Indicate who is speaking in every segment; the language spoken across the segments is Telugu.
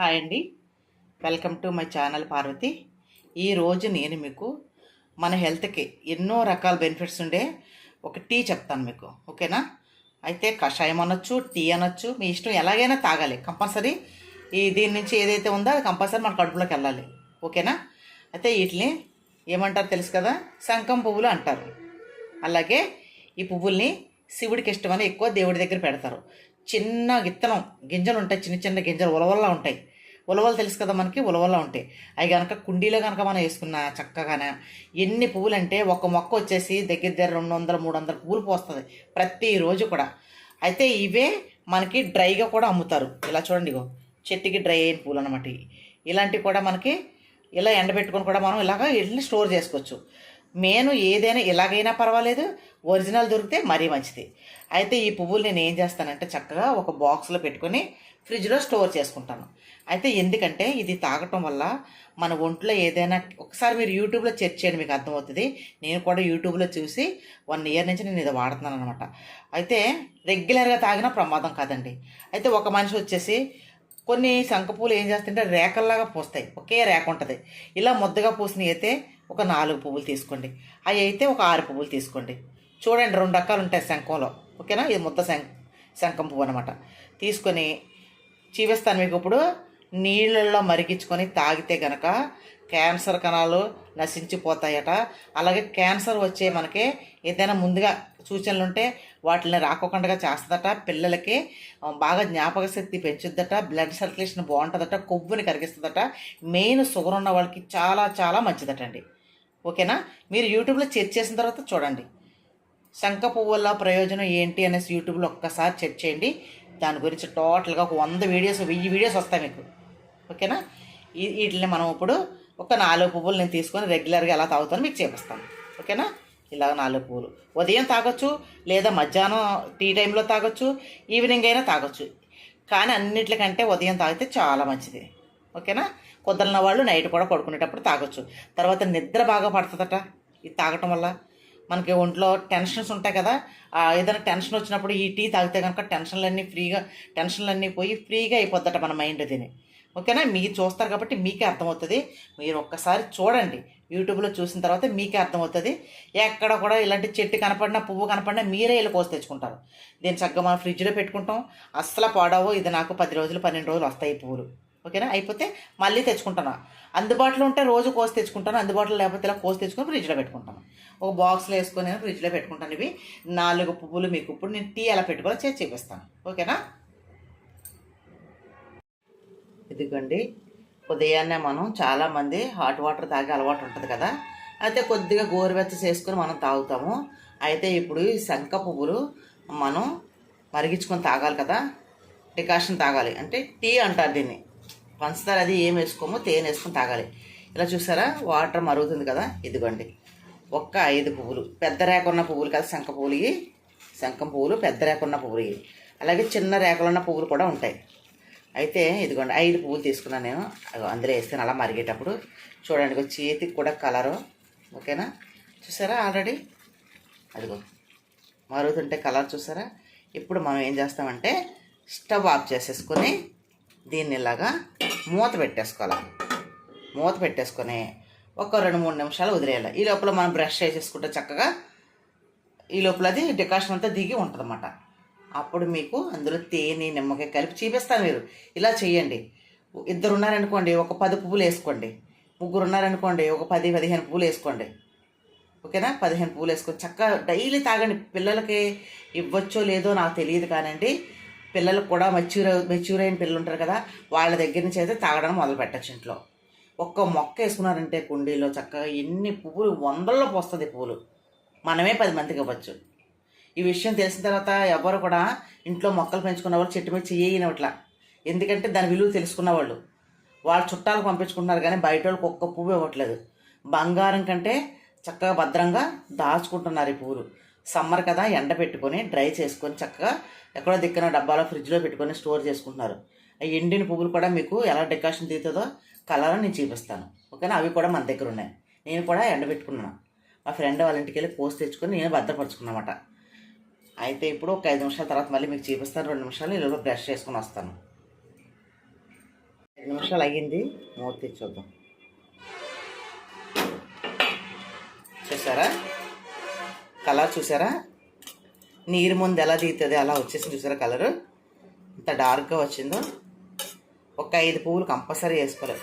Speaker 1: హాయ్ అండి. Welcome to my channel Parvathi. ఈరోజు నేను మీకు మన హెల్త్కి ఎన్నో రకాల బెనిఫిట్స్ ఉండే ఒక టీ చెప్తాను మీకు. ఓకేనా? అయితే కషాయం అనొచ్చు టీ అనొచ్చు మీ ఇష్టం ఎలాగైనా తాగాలి. కంపల్సరీ ఈ దీని నుంచి ఏదైతే ఉందో అది కంపల్సరీ మన కడుపులోకి వెళ్ళాలి. ఓకేనా? అయితే వీటిని ఏమంటారు తెలుసు కదా? శంఖం పువ్వులు అంటారు. అలాగే ఈ పువ్వుల్ని శివుడికి ఇష్టమని ఎక్కువ దేవుడి దగ్గర పెడతారు. చిన్న విత్తనం గింజలు ఉంటాయి చిన్న చిన్న గింజలు ఉలవల్లా ఉంటాయి. ఉలవలు తెలుసు కదా మనకి? ఉలవలు ఉంటాయి. అవి కనుక కుండీలో కనుక మనం వేసుకున్న చక్కగానే ఎన్ని పువ్వులు అంటే ఒక మొక్క వచ్చేసి దగ్గర దగ్గర రెండు వందల మూడు వందల పువ్వులు పోస్తుంది ప్రతిరోజు కూడా. అయితే ఇవే మనకి డ్రైగా కూడా అమ్ముతారు. ఇలా చూడండి ఇగో చెట్టుకి డ్రై అయిన పూలు అనమాట ఇలాంటివి కూడా మనకి ఇలా ఎండబెట్టుకొని కూడా మనం ఇలాగ వీటిని స్టోర్ చేసుకోవచ్చు. నేను ఏదైనా ఎలాగైనా పర్వాలేదు ఒరిజినల్ దొరికితే మరీ మంచిది. అయితే ఈ పువ్వులు నేను ఏం చేస్తానంటే చక్కగా ఒక బాక్స్లో పెట్టుకొని ఫ్రిడ్జ్లో స్టోర్ చేసుకుంటాను. అయితే ఎందుకంటే ఇది తాగటం వల్ల మన ఒంట్లో ఏదైనా ఒకసారి మీరు యూట్యూబ్లో చెక్ చేయండి మీకు అర్థమవుతుంది. నేను కూడా యూట్యూబ్లో చూసి వన్ ఇయర్ నుంచి నేను ఇది వాడుతున్నాను అనమాట అయితే రెగ్యులర్గా తాగినా ప్రమాదం కాదండి. అయితే ఒక మనిషి వచ్చేసి కొన్ని శంఖపూలు ఏం చేస్తుంటే రేకల్లాగా పూస్తాయి. ఒకే రేక ఉంటుంది. ఇలా ముద్దగా పూసినవి అయితే ఒక నాలుగు పువ్వులు తీసుకోండి. అవి అయితే ఒక ఆరు పువ్వులు తీసుకోండి. చూడండి రెండు రకాలు ఉంటాయి శంఖంలో. ఓకేనా? ఇది ముద్ద శంఖ శంఖం పువ్వు అనమాట తీసుకొని చూపిస్తాను మీకు ఇప్పుడు. నీళ్ళల్లో మరిగించుకొని తాగితే గనక క్యాన్సర్ కణాలు నశించిపోతాయట. అలాగే క్యాన్సర్ వచ్చే మనకి ఏదైనా ముందుగా సూచనలు ఉంటే వాటిని రాకోకుండా చేస్తుందట. పిల్లలకి బాగా జ్ఞాపక శక్తి పెంచుద్దట. Blood circulation బాగుంటుందట. కొవ్వుని కరిగిస్తుందట. మెయిన్ షుగర్ ఉన్న వాళ్ళకి చాలా చాలా మంచిదట అండి ఓకేనా? మీరు యూట్యూబ్లో చెక్ చేసిన తర్వాత చూడండి. శంఖ పువ్వుల ప్రయోజనం ఏంటి అనేసి యూట్యూబ్లో ఒక్కసారి చెక్ చేయండి. దాని గురించి టోటల్గా ఒక వంద వీడియోస్ వెయ్యి వీడియోస్ వస్తాయి మీకు. ఓకేనా? వీటిని మనం ఇప్పుడు ఒక నాలుగు పువ్వులు నేను తీసుకొని రెగ్యులర్గా ఎలా తాగుతాను మీకు చేపిస్తాను. ఓకేనా? ఇలా నాలుగు పువ్వులు. ఉదయం తాగొచ్చు లేదా మధ్యాహ్నం టీ టైంలో తాగొచ్చు ఈవినింగ్ అయినా తాగొచ్చు. కానీ అన్నిటికంటే ఉదయం తాగితే చాలా మంచిది. ఓకేనా? కుదరిన వాళ్ళు నైట్ కూడా పడుకునేటప్పుడు తాగొచ్చు. తర్వాత నిద్ర బాగా పడుతుందట. ఇది తాగటం వల్ల మనకి ఒంట్లో టెన్షన్స్ ఉంటాయి కదా ఏదైనా టెన్షన్ వచ్చినప్పుడు ఈ టీ తాగితే కనుక టెన్షన్లన్నీ ఫ్రీగా టెన్షన్లన్నీ పోయి ఫ్రీగా అయిపోద్దట మన మైండ్ దీని ఓకేనా? మీరు చూస్తారు కాబట్టి మీకే అర్థమవుతుంది. మీరు ఒక్కసారి చూడండి. యూట్యూబ్లో చూసిన తర్వాత మీకే అర్థమవుతుంది. ఎక్కడ కూడా ఇలాంటి చెట్టు కనపడినా పువ్వు కనపడినా మీరే వీళ్ళు కోసి తెచ్చుకుంటారు. దీన్ని చక్కగా మనం ఫ్రిడ్జ్లో పెట్టుకుంటాం. అస్సలు పాడవో. ఇది నాకు పది రోజులు పన్నెండు రోజులు వస్తాయి పువ్వులు. ఓకేనా? అయిపోతే మళ్ళీ తెచ్చుకుంటాను. అందుబాటులో ఉంటే రోజు కోసి తెచ్చుకుంటాను. అందుబాటులో లేకపోతే ఇలా కోసి తెచ్చుకొని ఫ్రిడ్జ్లో పెట్టుకుంటాను. ఒక బాక్స్లో వేసుకొని నేను ఫ్రిడ్జ్లో పెట్టుకుంటాను. ఇవి నాలుగు పువ్వులు మీకు ఇప్పుడు నేను టీ ఎలా పెట్టుకోవాలో చేసి చూపిస్తాను. ఓకేనా? ఇదిగోండి. ఉదయాన్నే మనం చాలామంది హాట్ వాటర్ తాగే అలవాటు ఉంటుంది కదా? అయితే కొద్దిగా గోరువెచ్చ చేసుకొని మనం తాగుతాము. అయితే ఇప్పుడు ఈ శంఖ పువ్వులు మనం మరిగించుకొని తాగాలి కదా? డికాషన్ తాగాలి. అంటే టీ అంటారు దీన్ని. పంచదార అది ఏం వేసుకోమో తేనె వేసుకొని తాగాలి. ఇలా చూసారా? వాటర్ మరుగుతుంది కదా? ఇదిగోండి. ఒక్క ఐదు పువ్వులు. పెద్ద రేక ఉన్న పువ్వులు కదా శంఖ పువ్వులు ఇవి. శంఖం పువ్వులు పెద్ద రేక ఉన్న పువ్వులు ఇవి. అలాగే చిన్న రేకలున్న పువ్వులు కూడా ఉంటాయి. అయితే ఇదిగోండి ఐదు పువ్వులు తీసుకున్నాను నేను. అందులో వేస్తాను అలా మరిగేటప్పుడు చూడండి చేతికి కూడా కలరు. ఓకేనా? చూసారా ఆల్రెడీ? అదిగో మరుగుతుంటే కలర్ చూసారా? ఇప్పుడు మనం ఏం చేస్తామంటే స్టవ్ ఆఫ్ చేసేసుకొని దీన్ని ఇలాగా మూత పెట్టేసుకోవాలి. మూత పెట్టేసుకొని ఒక రెండు మూడు నిమిషాలు వదిలేయాలి. ఈ లోపల మనం బ్రష్ చేసేసుకుంటే చక్కగా ఈ లోపల అది డికాషన్ అంతా దిగి ఉంటుందన్నమాట. అప్పుడు మీకు అందులో తేనె నిమ్మకాయ కలిపి చూపిస్తాను మీరు. ఇలా చేయండి. ఇద్దరు ఉన్నారనుకోండి ఒక పది పువ్వులు వేసుకోండి. ముగ్గురు ఉన్నారనుకోండి ఒక పది పదిహేను పువ్వులు వేసుకోండి. ఓకేనా? పదిహేను పువ్వులు వేసుకొని చక్కగా డైలీ తాగండి. పిల్లలకి ఇవ్వచ్చో లేదో నాకు తెలియదు కానండి. పిల్లలకు కూడా మెచ్యూర్ మెచ్యూర్ అయిన పిల్లలు ఉంటారు కదా వాళ్ళ దగ్గర నుంచి అయితే తాగడం మొదలు పెట్టచ్చు ఇంట్లో. ఒక్క మొక్క వేసుకున్నారంటే కుండీలో చక్కగా ఎన్ని పువ్వులు వందల్లో పోస్తుంది పువ్వులు. మనమే పది మందికి ఇవ్వచ్చు. ఈ విషయం తెలిసిన తర్వాత ఎవరు కూడా ఇంట్లో మొక్కలు పెంచుకున్న వాళ్ళు చెట్టు మీద చేయనట్లా ఎందుకంటే దాని విలువ తెలుసుకున్న వాళ్ళు. వాళ్ళ చుట్టాలు పంపించుకుంటున్నారు కానీ బయట వాళ్ళకి ఒక్క పువ్వు ఇవ్వట్లేదు. బంగారం కంటే చక్కగా భద్రంగా దాచుకుంటున్నారు ఈ పువ్వులు. సమ్మర్ కదా ఎండ పెట్టుకొని డ్రై చేసుకొని చక్కగా ఎక్కడో దిక్కున డబ్బాలో ఫ్రిడ్జ్లో పెట్టుకొని స్టోర్ చేసుకుంటున్నారు. ఆ ఎండిన పువ్వులు కూడా మీకు ఎలా డెకరేషన్ తీరుతుందో కలర్ నేను చూపిస్తాను. ఓకేనా? అవి కూడా మన దగ్గర ఉన్నాయి. నేను కూడా ఎండబెట్టుకున్నాను మా ఫ్రెండ్ వాళ్ళ ఇంటికి వెళ్ళి పోస్ట్ తెచ్చుకొని నేను భద్రపరుచుకున్నమాట. అయితే ఇప్పుడు ఒక ఐదు నిమిషాల తర్వాత మళ్ళీ మీకు చూపిస్తాను. రెండు నిమిషాలు ఇలా బ్రష్ చేసుకొని వస్తాను. ఐదు నిమిషాలు అయ్యింది. మూత తీసి చూద్దాం. చూసారా? కలర్ చూసారా? నీరు ముందు ఎలా దిగుతుంది అలా వచ్చేసి చూసారా కలరు? ఇంత డార్క్గా వచ్చిందో. ఒక ఐదు పువ్వులు కంపల్సరీ వేసుకోలేదు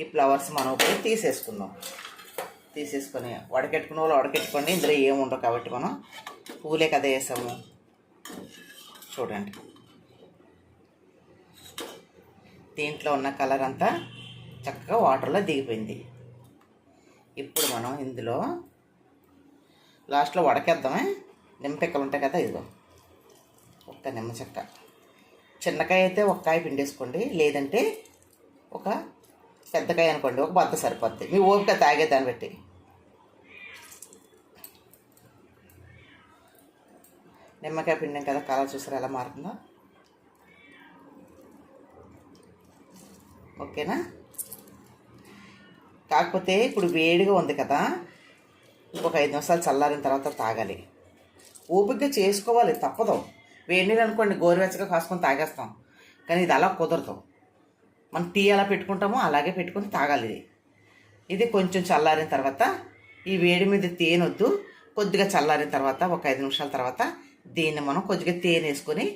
Speaker 1: ఈ ఫ్లవర్స్ మనం ఇప్పుడు తీసేసుకుందాం. తీసేసుకొని వడకెట్టుకున్న వాళ్ళు వడకెట్టుకోండి. ఇందులో ఏముండవు కాబట్టి మనం పువ్వులే కదా వేసాము. చూడండి. దీంట్లో ఉన్న కలర్ అంతా చక్కగా వాటర్లో దిగిపోయింది. ఇప్పుడు మనం ఇందులో లాస్ట్లో వడకేద్దామే. నిమ్మపిక్కలు ఉంటాయి కదా ఇదిగో. ఒక్క నిమ్మ చెక్క. చిన్నకాయ అయితే ఒక కాయ పిండేసుకోండి. లేదంటే ఒక పెద్దకాయ అనుకోండి. ఒక బద్ద సరిపోద్ది. మీ ఓపిక తాగే దాన్ని బట్టి. నిమ్మకాయ పిండం కదా కలర్ చూసారా ఎలా మారుతుందో? ఓకేనా? కాకపోతే ఇప్పుడు వేడిగా ఉంది కదా. ఇంకొక ఐదు నిమిషాలు చల్లారిన తర్వాత తాగాలి. ఓపికగా చేసుకోవాలి తప్పదు. వేడి అనుకోండి గోరువెచ్చగా కాసుకొని తాగేస్తాం. కానీ ఇది అలా కుదరదు. మనం టీ ఎలా పెట్టుకుంటామో అలాగే పెట్టుకొని తాగాలి ఇది. ఇది కొంచెం చల్లారిన తర్వాత ఈ వేడి మీద తేనొద్దు. కొద్దిగా చల్లారిన తర్వాత ఒక ఐదు నిమిషాల తర్వాత దీన్ని మనం కొద్దిగా తేనె వేసుకొని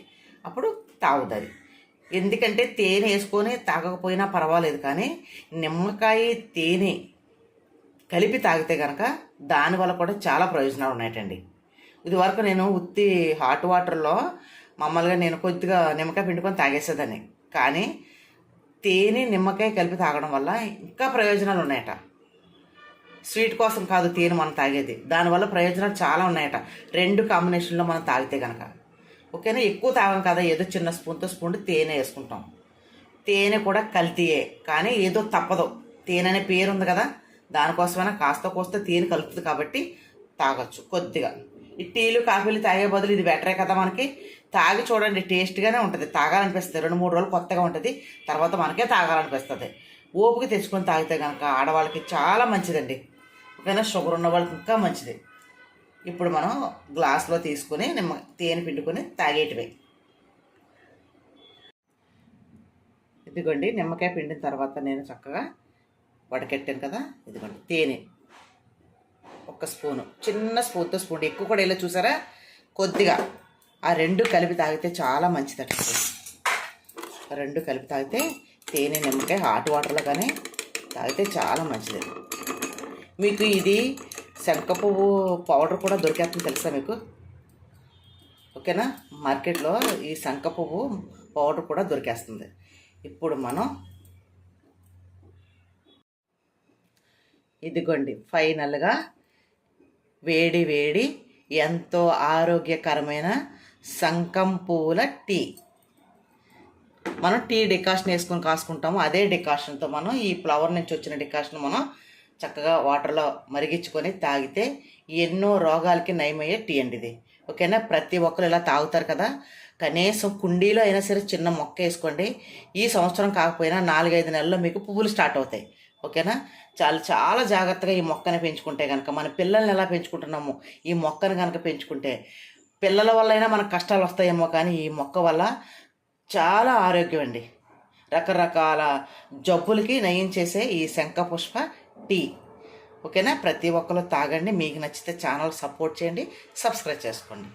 Speaker 1: అప్పుడు తాగుతుంది ఎందుకంటే తేనె వేసుకొని తాగకపోయినా పర్వాలేదు కానీ నిమ్మకాయ తేనె కలిపి తాగితే కనుక దానివల్ల కూడా చాలా ప్రయోజనాలు ఉన్నాయటండి. ఇది వరకు నేను ఉత్తి హాట్ వాటర్లో మామూలుగా నేను కొద్దిగా నిమ్మకాయ పిండుకొని తాగేసేదాన్ని. కానీ తేనె నిమ్మకాయ కలిపి తాగడం వల్ల ఇంకా ప్రయోజనాలు ఉన్నాయట. స్వీట్ కోసం కాదు తేనె మనం తాగేది. దానివల్ల ప్రయోజనాలు చాలా ఉన్నాయట. రెండు కాంబినేషన్లో మనం తాగితే కనుక ఓకేనా? ఎక్కువ తాగం కదా ఏదో చిన్న స్పూన్తో స్పూన్ తేనె వేసుకుంటాం. తేనె కూడా కల్తీయే. కానీ ఏదో తప్పదు. తేనె అనే పేరు ఉంది కదా. దానికోసమైనా కాస్త కోస్త తేనె కలుపుతుంది కాబట్టి తాగొచ్చు కొద్దిగా. ఈ టీలు కాఫీలు తాగే బదులు ఇది బెటరే కదా మనకి. తాగి చూడండి టేస్ట్గానే ఉంటుంది. తాగాలనిపిస్తుంది. రెండు మూడు రోజులు కొత్తగా ఉంటుంది. తర్వాత మనకే తాగాలనిపిస్తుంది. ఓపిక తెచ్చుకొని తాగితే కనుక ఆడవాళ్ళకి చాలా మంచిదండి. ఒకవేళ షుగర్ ఉన్న వాళ్ళకి ఇంకా మంచిది. ఇప్పుడు మనం గ్లాస్లో తీసుకొని నిమ్మ తేనె పిండుకొని తాగేటివి. ఇదిగోండి నిమ్మకాయ పిండిన తర్వాత నేను చక్కగా వడకెట్టాను కదా? ఇదిగోండి తేనె. ఒక స్పూను. చిన్న స్పూన్తో స్పూన్. ఎక్కువ కూడా వెళ్ళి చూసారా? కొద్దిగా. ఆ రెండు కలిపి తాగితే చాలా మంచిదట రెండు కలిపి తాగితే తేనె నిమ్మకాయ హాట్ వాటర్లో కానీ తాగితే చాలా మంచిది. మీకు ఇది శంఖ పువ్వు పౌడర్ కూడా దొరికేస్తుంది తెలుసా మీకు? ఓకేనా? మార్కెట్లో ఈ శంఖ పువ్వు పౌడర్ కూడా దొరికేస్తుంది. ఇప్పుడు మనం ఇదిగోండి ఫైనల్గా వేడి వేడి ఎంతో ఆరోగ్యకరమైన సంకం పువ్వుల టీ. మనం టీ డికాషన్ వేసుకొని కాసుకుంటాము అదే డికాషన్తో మనం ఈ ఫ్లవర్ నుంచి వచ్చిన డికాషన్ మనం చక్కగా వాటర్లో మరిగించుకొని తాగితే ఎన్నో రోగాలకి నయమయ్యే టీ అండి ఇది. ఓకేనా? ప్రతి ఒక్కరు ఇలా తాగుతారు కదా? కనీసం కుండీలో అయినా సరే చిన్న మొక్క వేసుకోండి. ఈ సంవత్సరం కాకపోయినా నాలుగైదు నెలల్లో మీకు పువ్వులు స్టార్ట్ అవుతాయి. ఓకేనా? చాలా చాలా జాగ్రత్తగా ఈ మొక్కని పెంచుకుంటే కనుక మన పిల్లల్ని ఎలా పెంచుకుంటున్నాము ఈ మొక్కను కనుక పెంచుకుంటే పిల్లల వల్ల అయినా మనకు కష్టాలు వస్తాయేమో కానీ ఈ మొక్క వల్ల చాలా ఆరోగ్యం అండి. రకరకాల జబ్బులకి నయం చేసే ఈ శంఖపుష్ప టీ. ఓకేనా? ప్రతి ఒక్కరు తాగండి. మీకు నచ్చితే ఛానల్ సపోర్ట్ చేయండి. సబ్స్క్రైబ్ చేసుకోండి.